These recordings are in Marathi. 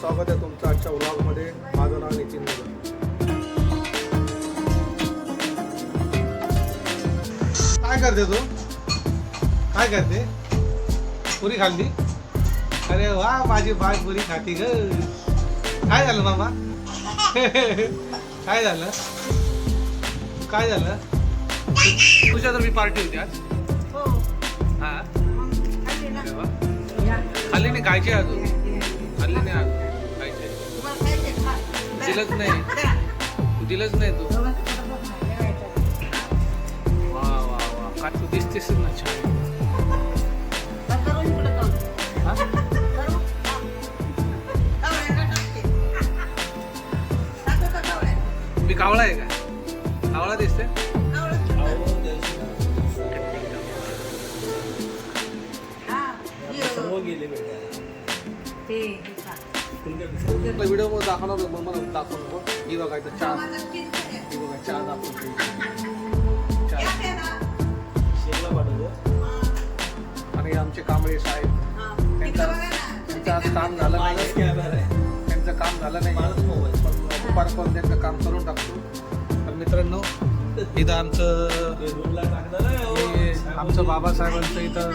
स्वागत आहे तुमचं आजच्या व्लॉगमध्ये माझं नाव नितीन नगर. काय करते तू? काय करते? पुरी खाल्ली? अरे वा माझी बाय पुरी खाती ग. काय झालं मामा? काय झालं? काय झालं? तुझ्या तर मी पार्टी होती आज. हा. खाल्ली नाही खायची अजून. खाल्ली नाही अजून दिलंच नाही. तू दिलंच नाही तू. वा वा वा. काय तू दिसतेस ना छान. हा? मी कावळा आहे का? कावळा दिसते व्हिडिओमध्ये दाखवणार होतो, मग मला दाखव नको ही बघायचं चहा. ही बघा चहा दाखवतो चहा. आणि आमचे कांबळे साहेब. त्यांचं आज काम झालं नाही. त्यांचं काम झालं नाही. पण त्यांचं काम करून टाकतो. तर मित्रांनो इथं आमचं आमचं बाबासाहेबांचं इथं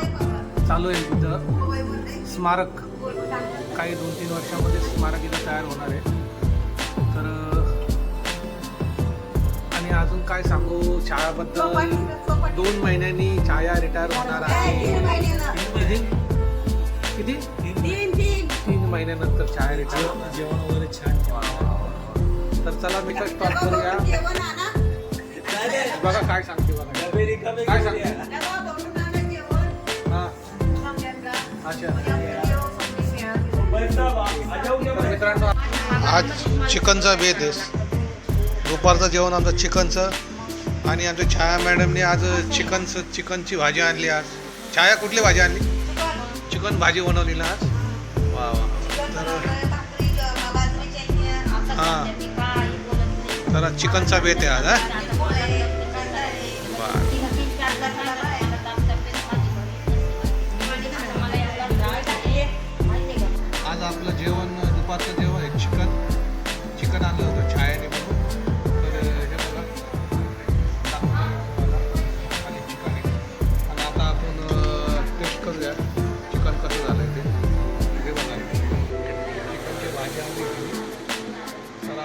चालू आहे इथं. स्मारक. काही दोन तीन वर्षामध्ये स्मारक इथं तयार होणार आहे. तर आणि अजून काय सांगू? शाळाबद्दल दोन महिन्यांनी छाया रिटायर होणार आहे. किती? तीन महिन्यानंतर छाया रिटायर जेवण वगैरे छान तर चला मी तर स्टॉप करूया. बघा काय सांगते आज चिकनचा बेत आहे. दुपारचं जेवण आमचं चिकनचं. आणि आमच्या छाया मॅडमने आज चिकनचं चिकनची भाजी आणली आज. छाया कुठली भाजी आणली? चिकन भाजी बनवली ना आज. वा वा. हां. तर चिकनचा बेत आहे आज हा?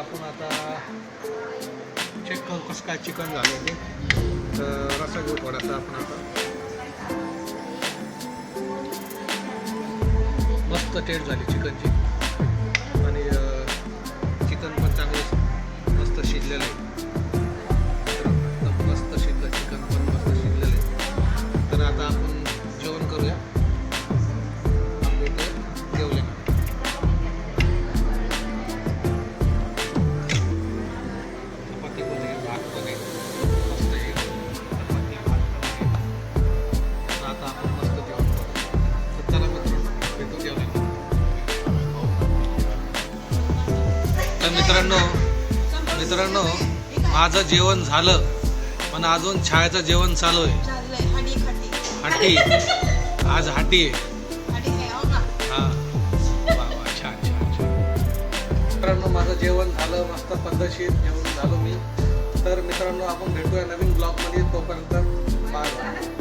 आपण आता चेक करू कसं काय चिकन झालं ते तर रसा घेऊ थोडासा आपण आता. मस्त टेस्ट झाली चिकनची मित्रांनो मित्रांनो माझं जेवण झालं पण अजून छायाचं जेवण चालू आहे. हट्टी आज हट्टी आहे. हा. वा वा छान छान छान. मित्रांनो माझं जेवण झालं मस्त पद्धतशीर जेवण झालो मी. तर मित्रांनो आपण भेटूया नवीन ब्लॉगमध्ये. तोपर्यंत बाय बाय.